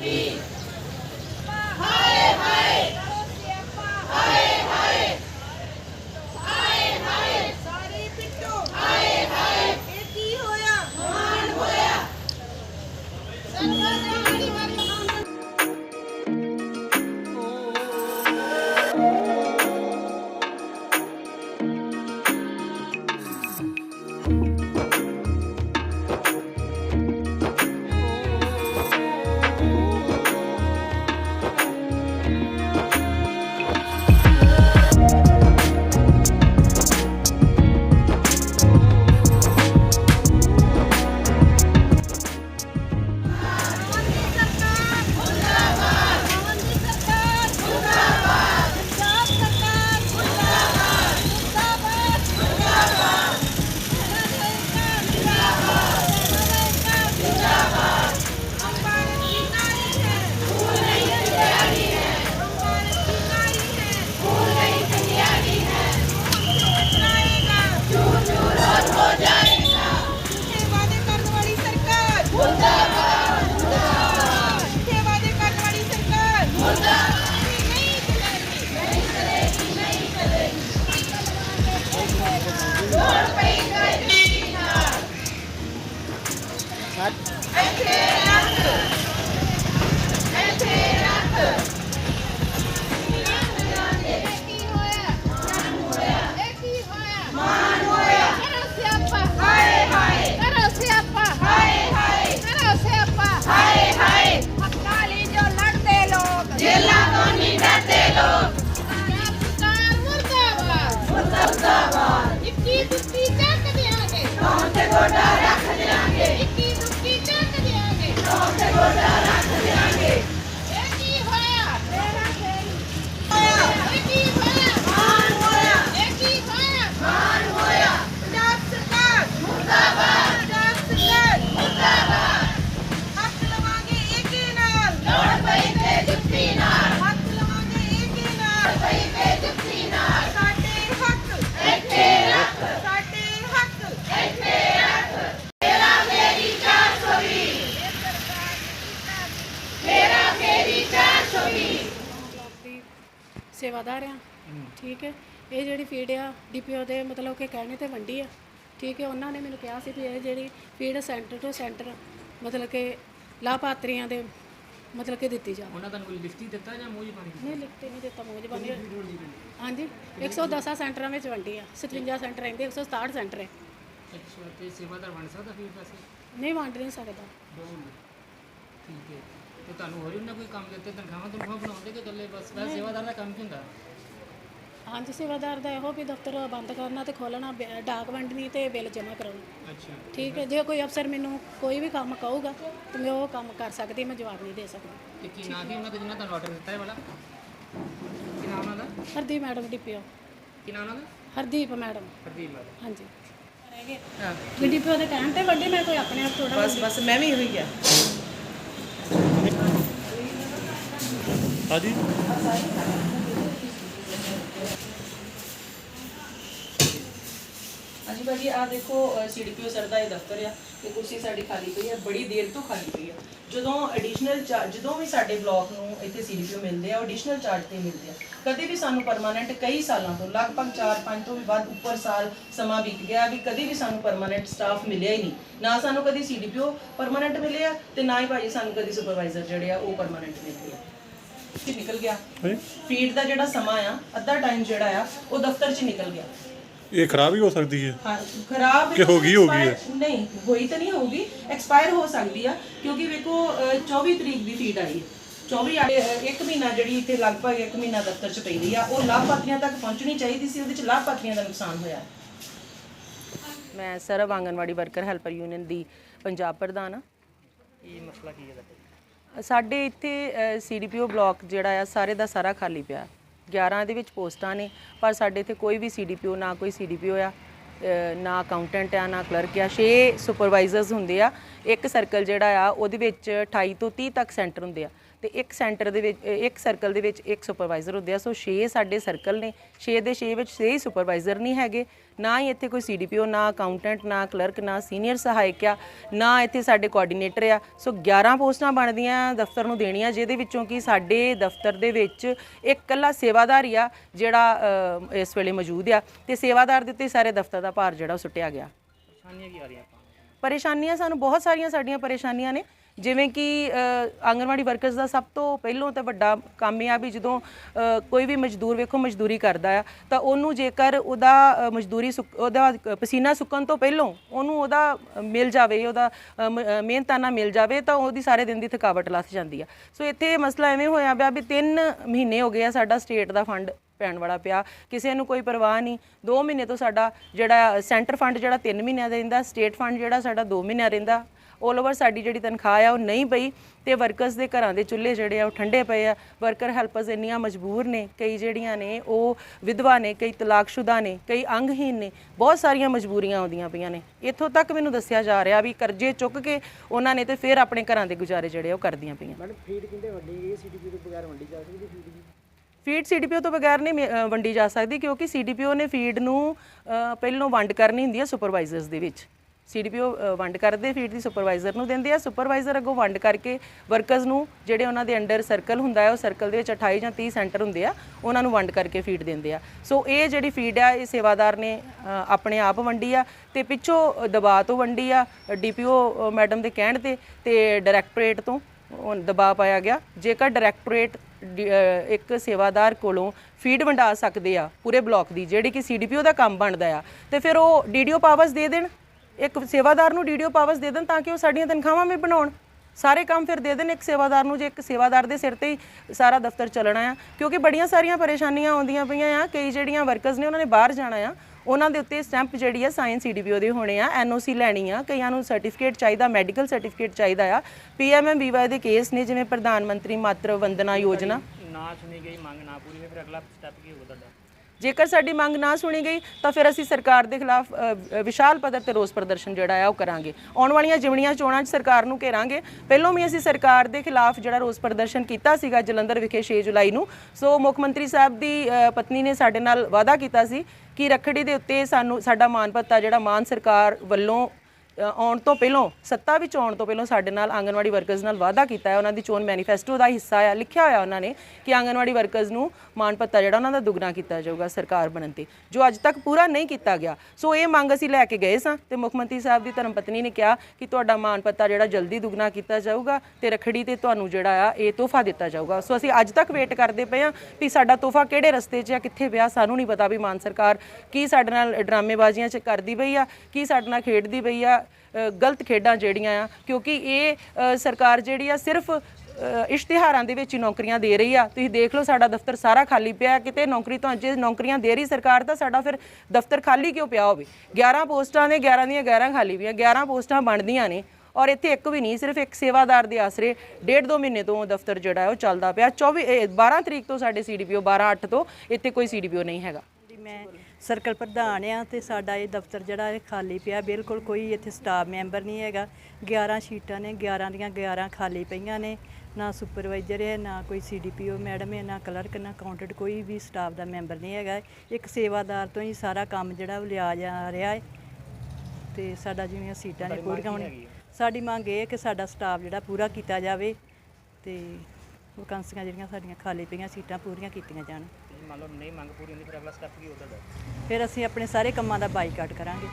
ਸਾਰੇ ਇੱਥੇ ਰੱਖ ਸੇਵਾਦਾਰ ਆ ਠੀਕ ਹੈ। ਇਹ ਜਿਹੜੀ ਫੀਡ ਆ ਡੀਪੀਓ ਦੇ ਮਤਲਬ ਕਿ ਕਹਿਣੇ ਤੇ ਵੰਡੀ ਆ। ਠੀਕ ਹੈ। ਉਹਨਾਂ ਨੇ ਮੈਨੂੰ ਕਿਹਾ ਸੀ ਵੀ ਇਹ ਜਿਹੜੀ ਫੀਡ ਸੈਂਟਰ ਤੋਂ ਸੈਂਟਰ ਮਤਲਬ ਕਿ ਲਾਭਪਾਤਰੀਆਂ ਦੇ ਮਤਲਬ ਕਿ ਦਿੱਤੀ ਜਾਵੇ। ਉਹਨਾਂ ਤੁਹਾਨੂੰ ਕੋਈ ਲਿਖਤੀ ਦਿੱਤਾ ਜਾਂ ਮੂੰਹ ਜ਼ਬਾਨੀ ਨਹੀਂ ਲਿਖਤੇ ਨਹੀਂ ਦਿੱਤਾ ਮੋਜ ਬਣੀ ਹਾਂਜੀ। 110 ਸੈਂਟਰਾਂ ਵਿੱਚ ਵੰਡੀ ਆ। 57 ਸੈਂਟਰ ਰਹਿੰਦੇ 167 ਸੈਂਟਰ ਹੈ। ਅੱਛਾ ਤੇ ਸੇਵਾਦਾਰ ਬਣ ਸਕਦਾ ਫਿਰ ਪੈਸੇ ਨਹੀਂ ਵੰਡ ਨਹੀਂ ਸਕਦਾ। ਠੀਕ ਹੈ। ਤੇ ਤੁਹਾਨੂੰ ਹੋਰ ਵੀ ਉਹਨਾਂ ਕੋਈ ਕੰਮ ਦਿੱਤੇ ਤਨਖਾਹਾਂ ਤਨਖਾਹਾਂ ਬਣਾਉਂਦੇ ਕਿ ਇਕੱਲੇ ਬਸ? ਵੈਸੇ ਸੇਵਾਦਾਰ ਦਾ ਕੰਮ ਕੀ ਹੁੰਦਾ? ਹਾਂਜੀ ਸੇਵਾਦਾਰ ਦਾ ਇਹੋ ਵੀ ਦਫ਼ਤਰ ਬੰਦ ਕਰਨਾ ਤੇ ਖੋਲਣਾ ਡਾਕ ਵੰਡਣੀ ਤੇ ਬਿੱਲ ਜਮ੍ਹਾਂ ਕਰਾਉਣਾ। ਅੱਛਾ। ਠੀਕ ਹੈ ਜੇ ਕੋਈ ਅਫਸਰ ਮੈਨੂੰ ਕੋਈ ਵੀ ਕੰਮ ਕਹੂਗਾ ਤੇ ਮੈਂ ਉਹ ਕੰਮ ਕਰ ਸਕਦੀ ਮੈਂ ਜਵਾਬ ਨਹੀਂ ਦੇ ਸਕਦੀ। ਤੇ ਕੀ ਨਾਂ ਕੀ ਉਹਨਾਂ ਦਾ ਜਿਹਨਾਂ ਤੁਹਾਨੂੰ ਆਰਡਰ ਦਿੱਤਾ ਹੈ ਵਾਲਾ? ਕੀ ਨਾਮ ਉਹਨਾਂ ਦਾ? ਹਰਦੀਪ ਮੈਡਮ ਡਿਪਿਓ ਕੀ ਨਾਮ ਉਹਨਾਂ ਦਾ? ਹਰਦੀਪ ਮੈਡਮ। ਹਰਦੀਪ ਮੈਡਮ ਹਾਂਜੀ। ਹਾਂ। ਡਿਪਿਓ ਦੇ ਕਹਿਣ ਤੇ ਵੱਡੀ ਮੈਂ ਕੋਈ ਆਪਣੇ ਆਪ ਥੋੜਾ ਬਸ ਬਸ ਮੈਂ ਵੀ ਉਹੀ ਆ। ਹਾਂਜੀ। ਹਾਂਜੀ ਭਾਜੀ ਆ ਦੇਖੋ ਸੀਡੀਪੀਓ ਸਰ ਦਾ ਇਹ ਦਫ਼ਤਰ ਆ ਤੇ ਕੁਰਸੀ ਸਾਡੀ ਖਾਲੀ ਪਈ ਹੈ ਬੜੀ ਦੇਰ ਤੋਂ ਖਾਲੀ ਪਈ ਹੈ ਜਦੋਂ ਐਡੀਸ਼ਨਲ ਜਦੋਂ ਵੀ ਸਾਡੇ ਬਲਾਕ ਨੂੰ ਇੱਥੇ ਸੀਡੀਪੀਓ ਮਿਲਦੇ ਆ ਐਡੀਸ਼ਨਲ ਚਾਰਜ ਤੇ ਮਿਲਦੇ ਆ। ਕਦੇ ਵੀ ਸਾਨੂੰ ਪਰਮਾਨੈਂਟ ਕਈ ਸਾਲਾਂ ਤੋਂ, ਲਗਭਗ 4-5 ਤੋਂ ਵੀ ਵੱਧ ਉੱਪਰ ਸਾਲ ਸਮਾਂ ਬੀਤ ਗਿਆ ਵੀ ਕਦੀ ਵੀ ਸਾਨੂੰ ਪਰਮਾਨੈਂਟ ਸਟਾਫ ਮਿਲਿਆ ਹੀ ਨਹੀਂ। ਨਾ ਸਾਨੂੰ ਕਦੀ ਸੀਡੀਪੀਓ ਪਰਮਾਨੈਂਟ ਮਿਲਿਆ ਤੇ ਨਾ ਹੀ ਭਾਜੀ ਸਾਨੂੰ ਕਦੀ ਸੁਪਰਵਾਈਜ਼ਰ ਜਿਹੜੇ ਆ, ਉਹ ਪਰਮਾਨੈਂਟ ਮਿਲਦੇ ਆ। ਕਿ ਨਿਕਲ ਗਿਆ। ਫੀਡ ਦਾ ਜਿਹੜਾ ਸਮਾਂ ਆ ਅੱਧਾ ਟਾਈਮ ਜਿਹੜਾ ਆ ਉਹ ਦਫ਼ਤਰ 'ਚ ਨਿਕਲ ਗਿਆ। ਇਹ ਖਰਾਬ ਹੀ ਹੋ ਸਕਦੀ ਹੈ? ਹਾਂ ਖਰਾਬ ਕਿ ਹੋ ਗਈ, ਹੋ ਗਈ ਹੈ? expire- ਨਹੀਂ ਹੋਈ ਤਾਂ ਨਹੀਂ ਹੋਊਗੀ ਐਕਸਪਾਇਰ ਹੋ ਸਕਦੀ ਆ ਕਿਉਂਕਿ ਵੇਖੋ ਅਹ, 24 ਤਰੀਕ ਦੀ ਫੀਡ ਆਈ ਹੈ। 24 ਆ ਅਹ, ਇੱਕ ਮਹੀਨਾ ਜਿਹੜੀ ਇੱਥੇ ਲਗਭਗ ਇੱਕ ਮਹੀਨਾ ਦਫ਼ਤਰ 'ਚ ਪਈ ਰਹੀ ਆ ਉਹ ਲਾਭਪਾਤਰੀਆਂ ਤੱਕ ਪਹੁੰਚਣੀ ਚਾਹੀਦੀ ਸੀ ਉਹਦੇ 'ਚ ਲਾਭਪਾਤਰੀਆਂ ਦਾ ਨੁਕਸਾਨ ਹੋਇਆ। ਮੈਂ ਸਰਵ ਆਂਗਨਵਾੜੀ ਵਰਕਰ ਹੈਲਪਰ ਯੂਨੀਅਨ ਦੀ ਪੰਜਾਬ ਪ੍ਰਧਾਨ ਆ ਕੀ ਮਸਲਾ ਕੀ ਹੈ ਦਾ ਸਾਡੇ ਇੱਥੇ ਸੀਡੀਪੀਓ ਬਲਾਕ ਜਿਹੜਾ ਆ, ਸਾਰੇ ਦਾ ਸਾਰਾ ਖਾਲੀ ਪਿਆ। 11 ਦੇ ਵਿੱਚ ਪੋਸਟਾਂ ਨੇ, ਪਰ ਸਾਡੇ ਇੱਥੇ ਕੋਈ ਵੀ ਸੀਡੀਪੀਓ ਨਾ ਕੋਈ ਸੀਡੀਪੀਓ ਆ ਨਾ ਅਕਾਊਂਟੈਂਟ ਆ, ਨਾ ਕਲਰਕ ਆ। 6 ਸੁਪਰਵਾਈਜ਼ਰਸ ਹੁੰਦੇ ਆ। ਇੱਕ ਸਰਕਲ ਜਿਹੜਾ ਆ, ਉਹਦੇ ਵਿੱਚ 28 ਤੋਂ 30 ਤੱਕ ਸੈਂਟਰ ਹੁੰਦੇ ਆ। ਤੇ ਇੱਕ ਸੈਂਟਰ ਦੇ ਵਿੱਚ ਇੱਕ ਸਰਕਲ ਦੇ ਵਿੱਚ ਇੱਕ ਸੁਪਰਵਾਈਜ਼ਰ ਹੁੰਦੇ ਆ। ਸੋ 6 ਸਾਡੇ ਸਰਕਲ ਨੇ। 6 ਦੇ 6 ਵਿੱਚ 6 ਹੀ ਸੁਪਰਵਾਈਜ਼ਰ ਨਹੀਂ ਹੈਗੇ। ਨਾ ਹੀ ਇੱਥੇ ਕੋਈ ਸੀਡੀਪੀਓ ਨਾ ਅਕਾਊਂਟੈਂਟ ਨਾ ਕਲਰਕ ਨਾ ਸੀਨੀਅਰ ਸਹਾਇਕ ਆ ਨਾ ਇੱਥੇ ਸਾਡੇ ਕੋਆਰਡੀਨੇਟਰ ਆ। ਸੋ 11 ਪੋਸਟਾਂ ਬਣਦੀਆਂ ਦਫ਼ਤਰ ਨੂੰ ਦੇਣੀਆਂ ਜਿਹਦੇ ਵਿੱਚੋਂ ਕਿ ਸਾਡੇ ਦਫ਼ਤਰ ਦੇ ਵਿੱਚ ਇੱਕ ਕੱਲਾ ਸੇਵਾਦਾਰ ਹੀ ਆ ਜਿਹੜਾ ਇਸ ਵੇਲੇ ਮੌਜੂਦ ਆ। ਤੇ ਸੇਵਾਦਾਰ ਦੇ ਉੱਤੇ ਸਾਰੇ ਦਫ਼ਤਰ ਦਾ ਭਾਰ ਜਿਹੜਾ ਉਹ ਸੁੱਟਿਆ ਗਿਆ। ਪਰੇਸ਼ਾਨੀਆਂ ਕੀ ਆ ਰਹੀਆਂ ਆਪਾਂ? ਪਰੇਸ਼ਾਨੀਆਂ ਸਾਨੂੰ ਬਹੁਤ ਸਾਰੀਆਂ ਸਾਡੀਆਂ ਪਰੇਸ਼ਾਨੀਆਂ ਨੇ। ਜਿਵੇਂ ਕਿ ਅ, ਆਂਗਣਵਾੜੀ ਵਰਕਰਸ ਦਾ ਸਭ ਤੋਂ ਪਹਿਲੋਂ ਤੇ ਵੱਡਾ ਕੰਮ ਇਹ ਆ ਵੀ ਜਦੋਂ ਕੋਈ ਵੀ ਮਜ਼ਦੂਰ ਵੇਖੋ ਮਜ਼ਦੂਰੀ ਕਰਦਾ ਆ ਤਾਂ ਉਹਨੂੰ ਜੇਕਰ ਉਹਦਾ ਮਜ਼ਦੂਰੀ ਸੁੱਕ- ਉਹਦਾ ਪਸੀਨਾ ਸੁੱਕਣ ਤੋਂ ਪਹਿਲੋਂ ਉਹਨੂੰ ਉਹਦਾ ਮਿਲ ਜਾਵੇ ਉਹਦਾ ਮ- ਅ, ਮਿਹਨਤਾਨਾ ਮਿਲ ਜਾਵੇ ਤਾਂ ਉਹਦੀ ਸਾਰੇ ਦਿਨ ਦੀ ਥਕਾਵਟ ਲੱਥ ਜਾਂਦੀ ਆ। ਸੋ ਇੱਥੇ ਮਸਲਾ ਐਵੇਂ ਹੋਇਆ ਪਿਆ ਵੀ 3 ਮਹੀਨੇ ਹੋ ਗਏ ਆ ਸਾਡਾ ਸਟੇਟ ਦਾ ਫੰਡ ਪੈਣ ਵਾਲਾ ਪਿਆ, ਕਿਸੇ ਨੂੰ ਕੋਈ ਪਰਵਾਹ ਨਹੀਂ। 2 ਮਹੀਨੇ ਤੋਂ ਸਾਡਾ ਜਿਹੜਾ ਸੈਂਟਰ ਫੰਡ ਜਿਹੜਾ 3 ਮਹੀਨਿਆਂ ਦਾ ਰਹਿੰਦਾ, ਸਟੇਟ ਫੰਡ ਜਿਹੜਾ ਸਾਡਾ 2 ਮਹੀਨਿਆਂ ਰਹਿੰਦਾ। 올 ਓਵਰ ਸਾਡੀ ਜਿਹੜੀ ਤਨਖਾਹ ਆ, ਉਹ ਨਹੀਂ ਪਈ ਤੇ ਵਰਕਰਸ ਦੇ ਘਰਾਂ ਦੇ ਚੁੱਲ੍ਹੇ ਜਿਹੜੇ ਆ, ਉਹ ਠੰਡੇ ਪਏ ਆ। ਵਰਕਰ ਹੈਲਪਰਸ ਇੰਨੀਆਂ ਮਜਬੂਰ ਨੇ, ਕਈ ਜਿਹੜੀਆਂ ਨੇ, ਉਹ ਵਿਧਵਾ ਨੇ, ਕਈ ਤਲਾਕਸ਼ੁਦਾ ਨੇ, ਕਈ ਅੰਗਹੀਨ ਨੇ, ਬਹੁਤ ਸਾਰੀਆਂ ਮਜਬੂਰੀਆਂ ਆਉਂਦੀਆਂ ਪਈਆਂ ਨੇ। ਇੱਥੋਂ ਤੱਕ ਮੈਨੂੰ ਦੱਸਿਆ ਜਾ ਰਿਹਾ ਵੀ ਕਰਜ਼ੇ ਚੁੱਕ ਕੇ ਉਹਨਾਂ ਨੇ ਤੇ ਫਿਰ ਆਪਣੇ ਘਰਾਂ ਦੇ ਗੁਜ਼ਾਰੇ ਜਿਹੜੇ ਉਹ ਕਰਦੀਆਂ ਪਈਆਂ। ਮੈਡਮ, ਫੀਡ ਕਿੰਦੇ ਵੱਡੀ ਗਈ? ਸੀਡੀਪੀ ਤੋਂ ਬਗੈਰ ਵੰਡੀ ਜਾ ਸਕਦੀ, ਫੀਡ ਦੀ ਫੀਡ ਸੀਡੀਪੀਓ ਤੋਂ ਬਗੈਰ ਨਹੀਂ ਮੇ- ਵੰਡੀ ਜਾ ਸਕਦੀ ਕਿਉਂਕਿ ਸੀਡੀਪੀਓ ਨੇ ਫੀਡ ਨੂੰ ਪਹਿਲੋਂ ਵੰਡ ਕਰਨੀ ਹੁੰਦੀ ਹੈ ਸੁਪਰਵਾਈਜ਼ਰਸ ਦੇ ਵਿੱਚ। ਸੀਡੀਪੀਓ ਵੰਡ ਕਰਦੇ ਫੀਡ ਦੀ ਸੁਪਰਵਾਈਜ਼ਰ ਨੂੰ ਦਿੰਦੇ ਆ। ਸੁਪਰਵਾਈਜ਼ਰ ਅੱਗੋਂ ਵੰਡ ਕਰਕੇ ਵਰਕਰਸ ਨੂੰ ਜਿਹੜੇ ਉਹਨਾਂ ਦੇ ਅੰਡਰ ਸਰਕਲ ਹੁੰਦਾ ਹੈ, ਉਹ ਸਰਕਲ ਦੇ ਵਿੱਚ 28 ਜਾਂ 30 ਸੈਂਟਰ ਹੁੰਦੇ ਆ, ਉਹਨਾਂ ਨੂੰ ਵੰਡ ਕਰਕੇ ਫੀਡ ਦਿੰਦੇ ਆ। ਸੋ ਇਹ ਜਿਹੜੀ ਫੀਡ ਆ, ਇਹ ਸੇਵਾਦਾਰ ਨੇ ਆਪਣੇ ਆਪ ਵੰਡੀ ਆ ਤੇ ਪਿੱਛੋਂ ਦਬਾਅ ਤੋਂ ਵੰਡੀ ਆ ਡੀਪੀਓ ਮੈਡਮ ਦੇ ਕਹਿਣ ਤੇ ਤੇ ਡਾਇਰੈਕਟੋਰੇਟ ਤੋਂ। ਦਬਾਅ ਪਾਇਆ ਗਿਆ। ਜੇਕਰ ਡਾਇਰੈਕਟੋਰੇਟ ਡੀ- ਇੱਕ ਸੇਵਾਦਾਰ ਕੋਲੋਂ ਫੀਡ ਵੰਡਾ ਸਕਦੇ ਆ ਪੂਰੇ ਬਲਾਕ ਦੀ, ਜਿਹੜੀ ਕਿ ਸੀਡੀਪੀਓ ਦਾ ਕੰਮ ਬਣਦਾ ਆ, ਤੇ ਫਿਰ ਉਹ ਡੀਡੀਓ ਪਾਵਰਸ ਦੇ ਦੇਣ। ਇੱਕ ਸੇਵਾਦਾਰ ਨੂੰ ਡੀਡੀਓ ਪਾਵਰਸ ਦੇ ਦੇਣ ਤਾਂ ਕਿ ਉਹ ਸਾਡੀਆਂ ਤਨਖਾਹਾਂ ਵੀ ਬਣਾਉਣ। ਸਾਰੇ ਕੰਮ ਫਿਰ ਦੇ ਦੇਣ ਇੱਕ ਸੇਵਾਦਾਰ ਨੂੰ, ਜੇ ਇੱਕ ਸੇਵਾਦਾਰ ਦੇ ਸਿਰ ਤੇ ਹੀ ਸਾਰਾ ਦਫ਼ਤਰ ਚੱਲਣਾ ਆ। ਕਿਉਂਕਿ ਬੜੀਆਂ ਸਾਰੀਆਂ ਪਰੇਸ਼ਾਨੀਆਂ ਆਉਂਦੀਆਂ ਪਈਆਂ ਆ, ਕਈ ਜਿਹੜੀਆਂ ਵਰਕਰਸ ਨੇ ਉਹਨਾਂ ਨੇ ਬਾਹਰ ਜਾਣਾ ਆ ਉਹਨਾਂ ਦੇ ਉੱਤੇ ਸਟੈਂਪ ਜਿਹੜੀ ਆ ਸਾਇੰਸ ਸੀਡੀਪੀਓ ਦੇ ਹੋਣੇ ਆ ਐਨਓਸੀ ਲੈਣੀ ਆ, ਕਈਆਂ ਨੂੰ ਸਰਟੀਫਿਕੇਟ ਚਾਹੀਦਾ ਮੈਡੀਕਲ ਸਰਟੀਫਿਕੇਟ ਚਾਹੀਦਾ ਆ। ਪੀਐਮਐਮਵੀਵਾਈ ਦੇ ਕੇਸ ਨੇ, ਜਿਵੇਂ ਪ੍ਰਧਾਨ ਮੰਤਰੀ ਮਾਤਰ ਵੰਦਨਾ ਯੋਜਨਾ। ਨਾ ਸੁਣੀ ਗਈ, ਮੰਗ ਨਾ ਪੂਰੀ ਹੋਈ, ਫਿਰ ਅਗਲਾ ਸਟੈਪ ਕੀ ਹੋਊਗਾ ਤੁਹਾਡਾ? ਜੇਕਰ ਸਾਡੀ ਮੰਗ ਨਾ ਸੁਣੀ ਗਈ, ਤਾਂ ਫਿਰ ਅਸੀਂ ਸਰਕਾਰ ਦੇ ਖਿਲਾਫ ਵਿਸ਼ਾਲ ਪੱਧਰ ਤੇ ਰੋਸ ਪ੍ਰਦਰਸ਼ਨ ਜਿਹੜਾ ਆ, ਉਹ ਕਰਾਂਗੇ। ਆਉਣ ਵਾਲੀਆਂ ਜਿਮਣੀਆਂ ਚੋਣਾਂ 'ਚ ਸਰਕਾਰ ਨੂੰ ਘੇਰਾਂਗੇ। ਪਹਿਲਾਂ ਵੀ ਅਸੀਂ ਸਰਕਾਰ ਦੇ ਖਿਲਾਫ ਜਿਹੜਾ ਰੋਸ ਪ੍ਰਦਰਸ਼ਨ ਕੀਤਾ ਸੀਗਾ ਜਲੰਧਰ ਵਿਖੇ 6 ਜੁਲਾਈ ਨੂੰ, ਸੋ ਮੁੱਖ ਮੰਤਰੀ ਸਾਹਿਬ ਦੀ ਪਤਨੀ ਨੇ ਸਾਡੇ ਨਾਲ ਵਾਅਦਾ ਕੀਤਾ ਸੀ ਕਿ ਰੱਖੜੀ ਦੇ ਉੱਤੇ ਸਾਨੂੰ ਸਾਡਾ ਮਾਨ ਭੱਤਾ ਜਿਹੜਾ ਮਾਨ ਸਰਕਾਰ ਵੱਲੋਂ ਆਉਣ ਤੋਂ ਪਹਿਲਾਂ, ਸੱਤਾ ਵਿੱਚ ਆਉਣ ਤੋਂ ਪਹਿਲਾਂ ਸਾਡੇ ਨਾਲ ਆਂਗਨਵਾੜੀ ਵਰਕਰਸ ਨਾਲ ਵਾਅਦਾ ਕੀਤਾ ਹੈ। ਉਹਨਾਂ ਦੀ ਚੋਣ ਮੈਨੀਫੈਸਟੋ ਦਾ ਹਿੱਸਾ ਆ, ਲਿਖਿਆ ਹੋਇਆ ਉਹਨਾਂ ਨੇ ਕਿ ਆਂਗਨਵਾੜੀ ਵਰਕਰਸ ਨੂੰ ਮਾਣ ਭੱਤਾ ਜਿਹੜਾ ਉਹਨਾਂ ਦਾ ਦੁੱਗਣਾ ਕੀਤਾ ਜਾਊਗਾ ਸਰਕਾਰ ਬਣਨ ਤੇ, ਜੋ ਅੱਜ ਤੱਕ ਪੂਰਾ ਨਹੀਂ ਕੀਤਾ ਗਿਆ। ਸੋ ਇਹ ਮੰਗ ਅਸੀਂ ਲੈ ਕੇ ਗਏ ਸਾਂ ਤੇ ਮੁੱਖ ਮੰਤਰੀ ਸਾਹਿਬ ਦੀ ਧਰਮ ਪਤਨੀ ਨੇ ਕਿਹਾ ਕਿ ਤੁਹਾਡਾ ਮਾਣ ਭੱਤਾ ਜਿਹੜਾ ਜਲਦੀ ਦੁੱਗਣਾ ਕੀਤਾ ਜਾਊਗਾ ਤੇ ਰਖੜੀ ਤੇ ਤੁਹਾਨੂੰ ਜਿਹੜਾ ਆ ਇਹ ਤੋਹਫਾ ਦਿੱਤਾ ਜਾਊਗਾ। ਸੋ ਅਸੀਂ ਅੱਜ ਤੱਕ ਵੇਟ ਕਰਦੇ ਪਏ ਆ ਵੀ ਸਾਡਾ ਤੋਹਫਾ ਕਿਹੜੇ ਰਸਤੇ 'ਚ ਆ, ਕਿੱਥੇ ਪਿਆ, ਸਾਨੂੰ ਨਹੀਂ ਪਤਾ ਵੀ ਮਾਨ ਸਰਕਾਰ ਕੀ ਸਾਡੇ ਨਾਲ ਡਰਾਮੇਬਾਜ਼ੀਆਂ 'ਚ ਕਰਦੀ ਪਈ ਆ, ਕੀ ਸਾਡੇ ਨਾਲ ਖੇਡਦੀ ਪਈ ਆ ਗਲਤ ਖੇਡਾਂ ਜਿਹੜੀਆਂ ਆ, ਕਿਉਂਕਿ ਇਹ ਸਰਕਾਰ ਜਿਹੜੀ ਆ ਸਿਰਫ ਇਸ਼ਤਿਹਾਰਾਂ ਦੇ ਵਿੱਚ ਹੀ ਨੌਕਰੀਆਂ ਦੇ ਰਹੀ ਆ। ਤੁਸੀਂ ਦੇਖ ਲਓ ਸਾਡਾ ਦਫ਼ਤਰ ਸਾਰਾ ਖਾਲੀ ਪਿਆ ਕਿਤੇ ਨੌਕਰੀ ਤੋਂ ਜੇ ਨੌਕਰੀਆਂ ਦੇ ਰਹੀ ਸਰਕਾਰ ਤਾਂ ਸਾਡਾ ਫਿਰ ਦਫ਼ਤਰ ਖਾਲੀ ਕਿਉਂ ਪਿਆ ਹੋਵੇ? 11 ਪੋਸਟਾਂ ਨੇ 11 ਦੀਆਂ 11 ਖਾਲੀ ਪਈਆਂ 11 ਪੋਸਟਾਂ ਬਣਦੀਆਂ ਨੇ ਔਰ ਇੱਥੇ ਇੱਕ ਵੀ ਨਹੀਂ, ਸਿਰਫ ਇੱਕ ਸੇਵਾਦਾਰ ਦੇ ਆਸਰੇ ਡੇਢ ਦੋ ਮਹੀਨੇ ਤੋਂ ਦਫ਼ਤਰ ਜਿਹੜਾ ਉਹ ਚੱਲਦਾ ਪਿਆ। 24 ਇਹ 12 ਤਰੀਕ ਤੋਂ ਸਾਡੇ ਸੀਡੀਪੀਓ 12 8 ਤੋਂ ਇੱਥੇ ਕੋਈ ਸੀਡੀਪੀਓ ਨਹੀਂ ਹੈਗਾ। ਮੈਂ ਸਰਕਲ ਪ੍ਰਧਾਨ ਆ ਤੇ ਸਾਡਾ ਇਹ ਦਫ਼ਤਰ ਜਿਹੜਾ ਇਹ ਖਾਲੀ ਪਿਆ ਬਿਲਕੁਲ ਕੋਈ ਇੱਥੇ ਸਟਾਫ ਮੈਂਬਰ ਨਹੀਂ ਹੈਗਾ। 11 ਸ਼ੀਟਾਂ ਨੇ 11 ਦੀਆਂ 11 ਖਾਲੀ ਪਈਆਂ ਨੇ। ਨਾ ਸੁਪਰਵਾਈਜ਼ਰ ਹੈ ਨਾ ਕੋਈ ਸੀਡੀਪੀਓ ਮੈਡਮ ਹੈ ਨਾ ਕਲਰਕ ਨਾ ਅਕਾਊਂਟੈਂਟ ਕੋਈ ਵੀ ਸਟਾਫ ਦਾ ਮੈਂਬਰ ਨਹੀਂ ਹੈਗਾ। ਇੱਕ ਸੇਵਾਦਾਰ ਤੋਂ ਹੀ ਸਾਰਾ ਕੰਮ ਜਿਹੜਾ ਉਹ ਲਿਆ ਜਾ ਰਿਹਾ ਹੈ। ਤੇ ਸਾਡਾ ਜਿਵੇਂ ਸੀਟਾਂ ਨੇ ਪੂਰੀਆਂ ਹੋਣ ਸਾਡੀ ਮੰਗ ਇਹ ਹੈ ਕਿ ਸਾਡਾ ਸਟਾਫ ਜਿਹੜਾ ਪੂਰਾ ਕੀਤਾ ਜਾਵੇ ਤੇ ਵੈਕੰਸੀਆਂ ਜਿਹੜੀਆਂ ਸਾਡੀਆਂ ਖਾਲੀ ਪਈਆਂ ਸੀਟਾਂ ਪੂਰੀਆਂ ਕੀਤੀਆਂ ਜਾਣ। ਮੰਨ ਲਓ ਨਹੀਂ ਮੰਗ ਪੂਰੀ ਹੁੰਦੀ ਫਿਰ ਅਗਲਾ ਸਟੈਪ ਕੀ ਤੁਹਾਡਾ? ਫਿਰ ਅਸੀਂ ਆਪਣੇ ਸਾਰੇ ਕੰਮਾਂ ਦਾ ਬਾਈਕਾਟ ਕਰਾਂਗੇ।